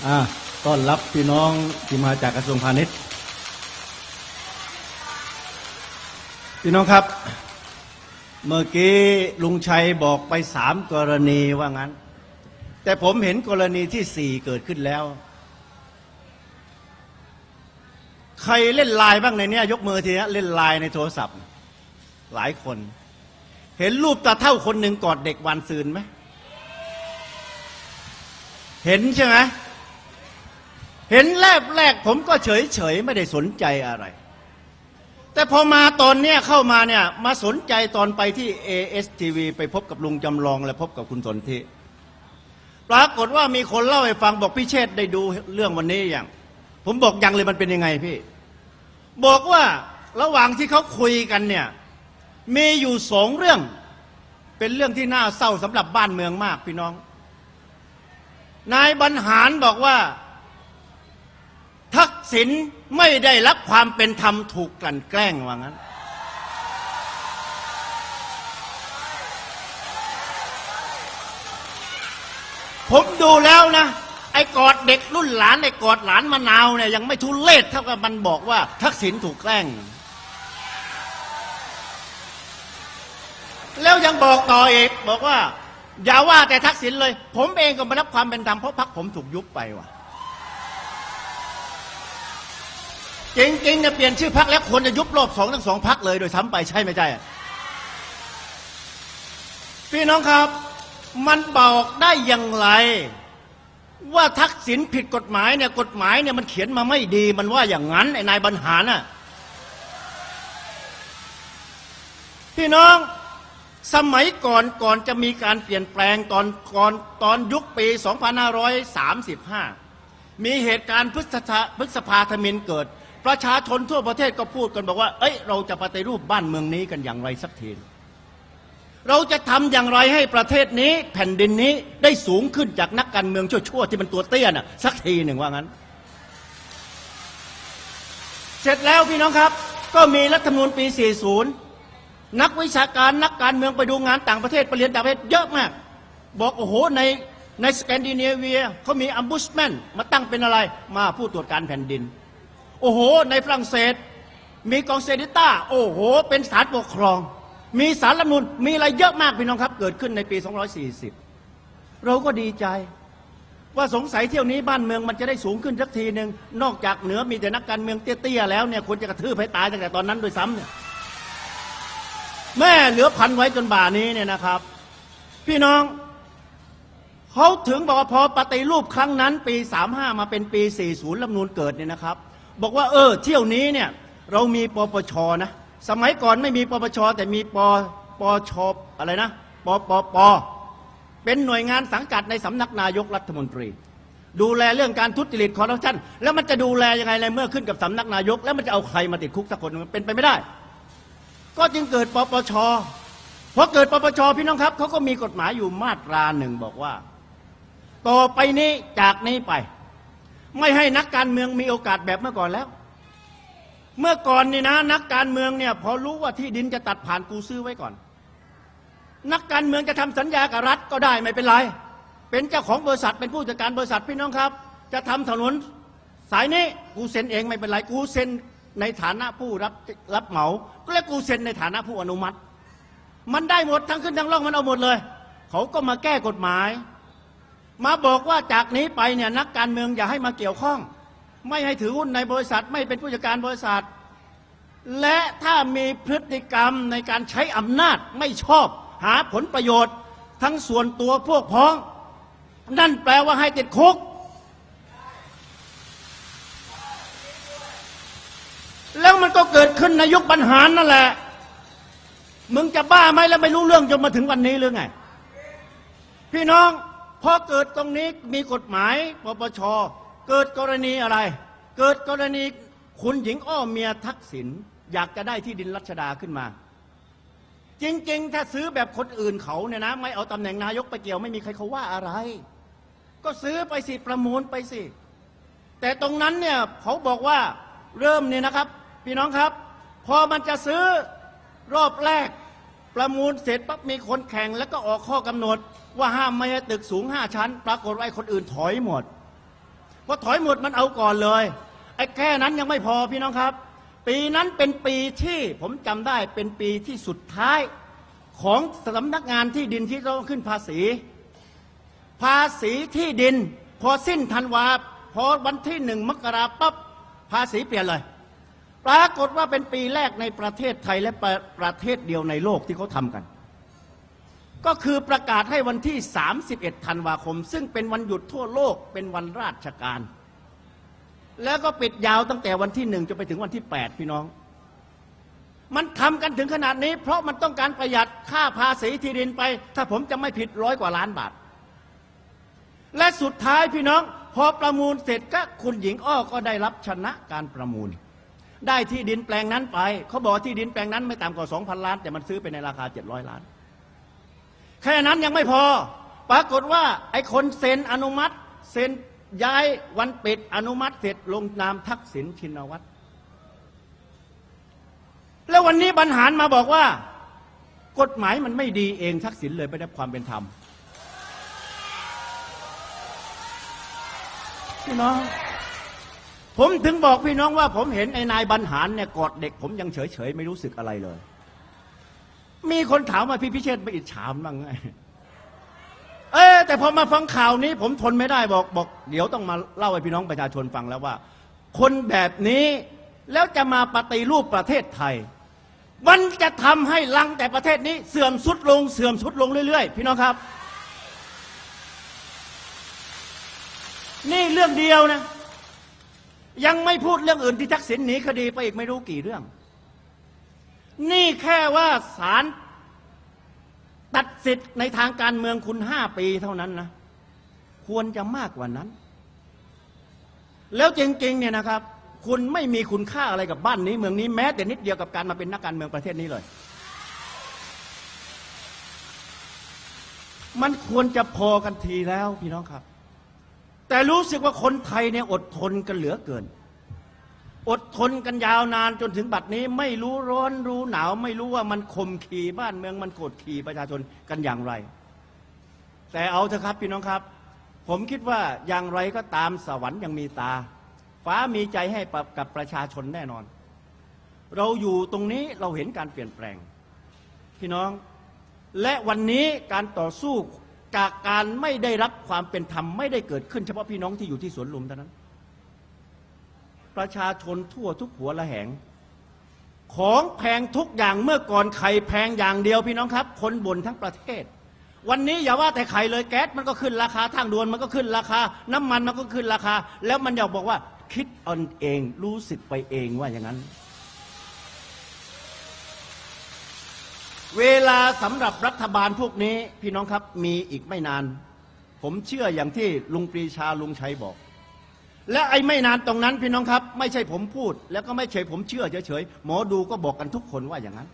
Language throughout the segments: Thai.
อ่าต้อนรับพี่น้องที่มาจากกระทรวงพาณิชย์ พี่น้องครับ เมื่อกี้ลุงชัยบอกไปสามกรณีว่างั้น แต่ผมเห็นกรณีที่สี่เกิดขึ้นแล้ว ใครเล่นไลน์บ้างในเนี้ยยกมือทีนะเล่นไลน์ในโทรศัพท์ หลายคน เห็นรูปตาเท่าคนหนึ่งกอดเด็กวันซืนไหม เห็นใช่ไหม เห็นแรกแรกผมก็เฉยเฉยๆไม่ได้สนใจอะไร แต่พอมาตอนเนี้ยเข้ามาเนี่ยมาสนใจตอนไปที่ ASTV ไปพบกับลุงจำลองและพบกับคุณสนธิปรากฏว่ามีคนเล่าให้ฟังบอกพี่เชษได้ดูเรื่องวันนี้อย่าง ผมบอกยังเลยมันเป็นยังไงพี่ บอกว่าระหว่างที่เขาคุยกันเนี่ยมีอยู่สองเรื่อง เป็นเรื่องที่น่าเศร้าสำหรับบ้านเมืองมากพี่น้อง นายบรรหารบอกว่า ทักษิณไม่ได้รับความเป็นธรรมถูกกลั่นแกล้งว่างั้น ผมดูแล้วนะ ไอ้กอดเด็กรุ่นหลานไอ้กอดหลานมะนาวเนี่ยยังไม่ทุเลศเท่ากับมันบอกว่า ทักษิณถูกแกล้ง แล้วยังบอกต่ออีกบอกว่า อย่าว่าแต่ทักษิณเลย ผมเองก็ไม่รับความเป็นธรรมเพราะพรรคผมถูกยุบไปว่ะ จริงๆเนี่ยเปลี่ยนชื่อพักแล้วควรจะยุบรอบสองทั้งสองพักเลยโดยซ้ำไปใช่ไหมใช่พี่น้องครับ มันบอกได้อย่างไร ว่าทักษิณผิดกฎหมายเนี่ยกฎหมายเนี่ยมันเขียนมาไม่ดี มันว่าอย่างนั้นไอ้นายบรรหารน่ะพี่น้องสมัยก่อนก่อนจะมีการเปลี่ยนแปลงตอนก่อนตอนยุคปี 2535 มีเหตุการณ์พฤษภาพฤษภาธมินเกิด ประชาชนทั่วประเทศก็พูดกันบอกว่า เอ้ย เราจะปฏิรูปบ้านเมืองนี้กันอย่างไรสักที เราจะทำอย่างไรให้ประเทศนี้แผ่นดินนี้ได้สูงขึ้นจากนักการเมืองชั่วๆที่มันตัวเตี้ยน่ะสักทีหนึ่งว่างั้น เสร็จแล้วพี่น้องครับ ก็มีรัฐธรรมนูญปี 40 นักวิชาการนักการเมืองไปดูงานต่างประเทศไปเรียนต่างประเทศเยอะมาก บอกโอ้โหในในสแกนดิเนเวียเขามีอัมบูสแมนมาตั้งเป็นอะไรมาผู้ตรวจการแผ่นดิน โอ้โห ในฝรั่งเศส มีกองเซดิต้า โอ้โห เป็นศาลปกครอง มีศาลรัฐมนูญมีอะไรเยอะมากพี่น้องครับ เกิดขึ้นในปี 240 เราก็ดีใจ ว่าสงสัยเที่ยวนี้บ้านเมืองมันจะได้สูงขึ้นสักทีหนึ่งนอกจากเหนือมีแต่นักการเมืองเตี้ยๆแล้วเนี่ยควรจะกระทืบให้ตายตั้งแต่ตอนนั้นโดวยซ้ำเนี่ยแม่เหลือพันไว้จนบ่านี้เนี่ยนะครับ พี่น้องเขาถึงบอกว่าพอปฏิรูปครั้งนั้น ปี 35 มาเป็นปี 40รัฐมนูนเกิดเนี่ยนะครับ บอกว่าเออ เที่ยวนี้เนี่ยเรามีปปชนะ สมัยก่อนไม่มีปปช แต่มีปปชอะไรนะปปปเป็นหน่วยงานสังกัดในสำนักนายกรัฐมนตรี ดูแลเรื่องการทุจริตคอร์รัปชันแล้วมันจะดูแลยังไงในเมื่อขึ้นกับสำนักนายก แล้วมันจะเอาใครมาติดคุกสักคนมันเป็นไปไม่ได้ ก็จึงเกิดปปชพอเกิดปปชพี่น้องครับเขาก็มีกฎหมายอยู่มาตราหนึ่งบอกว่า ต่อไปนี้จากนี้ไป ไม่ให้นักการเมืองมีโอกาสแบบเมื่อก่อนแล้ว เมื่อก่อนนี่นะ นักการเมืองเนี่ยพอรู้ว่าที่ดินจะตัดผ่านกูซื้อไว้ก่อน นักการเมืองจะทำสัญญากับรัฐก็ได้ไม่เป็นไร เป็นเจ้าของบริษัทเป็นผู้จัดการบริษัทพี่น้องครับ จะทำถนนสายนี้กูเซ็นเองไม่เป็นไรกูเซ็นในฐานะผู้รับรับเหมา ก็เรียกกูเซ็นในฐานะผู้อนุมัติ มันได้หมดทั้งขึ้นทั้งล่องมันเอาหมดเลย เขาก็มาแก้กฎหมาย มาบอกว่าจากนี้ไปเนี่ยนักการเมืองอย่าให้มาเกี่ยวข้อง ไม่ให้ถือหุ้นในบริษัท ไม่เป็นผู้จัดการบริษัท และถ้ามีพฤติกรรมในการใช้อำนาจไม่ชอบหาผลประโยชน์ ทั้งส่วนตัวพวกพ้อง นั่นแปลว่าให้ติดคุก แล้วมันก็เกิดขึ้นในยุคปัญหารนั่นแหละ มึงจะบ้าไหมแล้วไม่รู้เรื่องจนมาถึงวันนี้หรือไง พี่น้อง พอเกิดตรงนี้มีกฎหมายปปช เกิดกรณีอะไร เกิดกรณีคุณหญิงอ้อเมียทักษิณอยากจะได้ที่ดินรัชดาขึ้นมา จริง ๆ ถ้าซื้อแบบคนอื่นเขาเนี่ยนะ ไม่เอาตำแหน่งนายกไปเกี่ยวไม่มีใครเขาว่าอะไร ก็ซื้อไปสิประมูลไปสิ แต่ตรงนั้นเนี่ยเขาบอกว่าเริ่มเนี่ยนะครับ พี่น้องครับ พอมันจะซื้อรอบแรก ประมูลเสร็จปั๊บมีคนแข่งแล้วก็ออกข้อกำหนด ว่าห้ามไม่ให้ตึกสูงห้าชั้น ปรากฏว่าไอ้คนอื่นถอยหมดพอถอยหมดมันเอาก่อนเลยไอ้แค่นั้นยังไม่พอพี่น้องครับ ปีนั้นเป็นปีที่ผมจำได้เป็นปีที่สุดท้ายของสำนักงานที่ดินที่ต้องขึ้นภาษี ภาษีที่ดิน พอสิ้นธันวาพอวันที่หนึ่งมกราปั๊บภาษีเปลี่ยนเลย ปรากฏว่าเป็นปีแรกในประเทศไทยและประประเทศเดียวในโลกที่เขาทำกัน ก็คือประกาศให้วันที่ 31 ธันวาคม ซึ่งเป็นวันหยุดทั่วโลกเป็นวันราชการ แล้วก็ปิดยาวตั้งแต่วันที่หนึ่งจนไปถึงวันที่ 8 พี่น้อง มันทำกันถึงขนาดนี้ เพราะมันต้องการประหยัดค่าภาษีที่ดินไป ถ้าผมจะไม่ผิดร้อยกว่าล้านบาท และสุดท้ายพี่น้อง พอประมูลเสร็จก็คุณหญิงอ้อก็ได้รับชนะการประมูล ได้ที่ดินแปลงนั้นไปเขาบอกที่ดินแปลงนั้นไม่ต่ำกว่า2,000ล้าน แต่มันซื้อไปในราคา700ล้าน แค่นั้นยังไม่พอ ปรากฏว่าไอ้คนเซ็นอนุมัติเซ็นย้ายวันปิดอนุมัติเสร็จลงนามทักษิณชินวัตรแล้ววันนี้บรรหารมาบอกว่า กฎหมายมันไม่ดีเองทักษิณเลยไม่ได้ความเป็นธรรมพี่น้อง ผมถึงบอกพี่น้องว่า ผมเห็นไอ้นายบรรหารเนี่ยกอดเด็ก ผมยังเฉยๆไม่รู้สึกอะไรเลย มีคนถามว่าพี่พิเชษไปอิจฉามบ้างไงเออแต่พอมาฟังข่าวนี้ ผมทนไม่ได้บอกบอก เดี๋ยวต้องมาเล่าให้พี่น้องประชาชนฟังแล้วว่า คนแบบนี้แล้วจะมาปฏิรูปประเทศไทย มันจะทำให้ลังแต่ประเทศนี้เสื่อมสุดลงเสื่อมสุดลงเรื่อยๆ พี่น้องครับ นี่เรื่องเดียวนะ ยังไม่พูดเรื่องอื่นที่ทักษิณหนีคดีไปอีกไม่รู้กี่เรื่อง นี่แค่ว่าศาลตัดสิทธิ์ในทางการเมืองคุณห้าปีเท่านั้นนะ ควรจะมากกว่านั้น แล้วจริงๆเนี่ยนะครับ คุณไม่มีคุณค่าอะไรกับบ้านนี้ เมืองนี้แม้แต่นิดเดียวกับการมาเป็นนักการเมืองประเทศนี้เลย มันควรจะพอกันทีแล้วพี่น้องครับ แต่รู้สึกว่าคนไทยเนี่ยอดทนกันเหลือเกิน อดทนกันยาวนานจนถึงบัดนี้ไม่รู้ร้อนรู้หนาว ไม่รู้ว่ามันข่มขีบ้านเมืองมันกดขี่ประชาชนกันอย่างไร แต่เอาเถอะครับพี่น้องครับ ผมคิดว่าอย่างไรก็ตามสวรรค์ยังมีตา ฟ้ามีใจให้กับประชาชนแน่นอน เราอยู่ตรงนี้เราเห็นการเปลี่ยนแปลง พี่น้องและวันนี้การต่อสู้ จากการไม่ได้รับความเป็นธรรมไม่ได้เกิดขึ้นเฉพาะพี่น้องที่อยู่ที่สวนลุมเท่านั้น ประชาชนทั่วทุกหัวละแหง ของแพงทุกอย่างเมื่อก่อนไข่แพงอย่างเดียวพี่น้องครับ คนบ่นทั้งประเทศ วันนี้อย่าว่าแต่ไข่เลยแก๊สมันก็ขึ้นราคาทางด่วนมันก็ขึ้นราคา น้ำมันมันก็ขึ้นราคา แล้วมันอยากบอกว่า คิดเอนเองรู้สึกไปเองว่าอย่างนั้น เวลาสำหรับรัฐบาลพวกนี้พี่น้องครับมีอีกไม่นาน ผมเชื่ออย่างที่ลุงปรีชาลุงชัยบอก และไอ้ไม่นานตรงนั้นพี่น้องครับ ไม่ใช่ผมพูด แล้วก็ไม่ใช่ผมเชื่อเฉยๆหมอดูก็บอกกันทุกคนว่าอย่างนั้น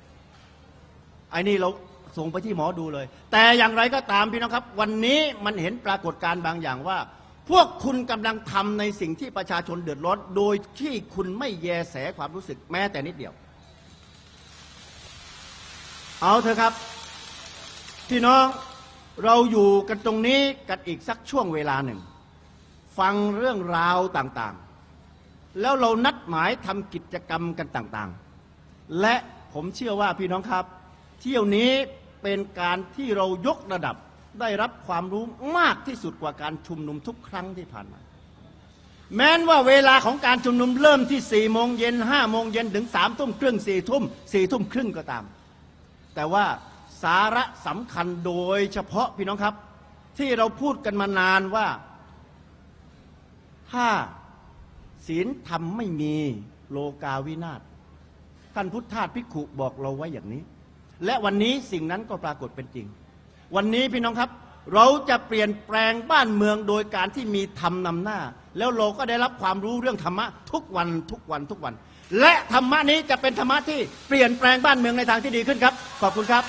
ไอ้นี่เราส่งไปที่หมอดูเลย แต่อย่างไรก็ตามพี่น้องครับ วันนี้มันเห็นปรากฏการณ์บางอย่างว่า พวกคุณกำลังทำในสิ่งที่ประชาชนเดือดร้อนโดยที่คุณไม่แยแสความรู้สึกแม้แต่นิดเดียว เอาเถอะครับ พี่น้องเราอยู่กันตรงนี้กันอีกสักช่วงเวลาหนึ่ง ฟังเรื่องราวต่างๆ แล้วเรานัดหมายทำกิจกรรมกันต่างๆ และผมเชื่อว่าพี่น้องครับ เที่ยวนี้เป็นการที่เรายกระดับได้รับความรู้มากที่สุดกว่าการชุมนุมทุกครั้งที่ผ่านมา แม้นว่าเวลาของการชุมนุมเริ่มที่สี่โมงเย็นห้าโมงเย็นถึงสามทุ่มครึ่งสี่ทุ่มสี่ทุ่มครึ่งก็ตาม แต่ว่าสาระสำคัญโดยเฉพาะพี่น้องครับ ที่เราพูดกันมานานว่า ถ้าศีลธรรมไม่มีโลกาวินาศท่านพุทธทาสพิกขุบอกเราไว้อย่างนี้ และวันนี้สิ่งนั้นก็ปรากฏเป็นจริง วันนี้พี่น้องครับ เราจะเปลี่ยนแปลงบ้านเมืองโดยการที่มีธรรมนำหน้า แล้วเราก็ได้รับความรู้เรื่องธรรมะทุกวันทุกวันทุกวัน และธรรมะนี้จะเป็นธรรมะที่เปลี่ยนแปลงบ้านเมืองในทางที่ดีขึ้นครับ ขอบคุณครับ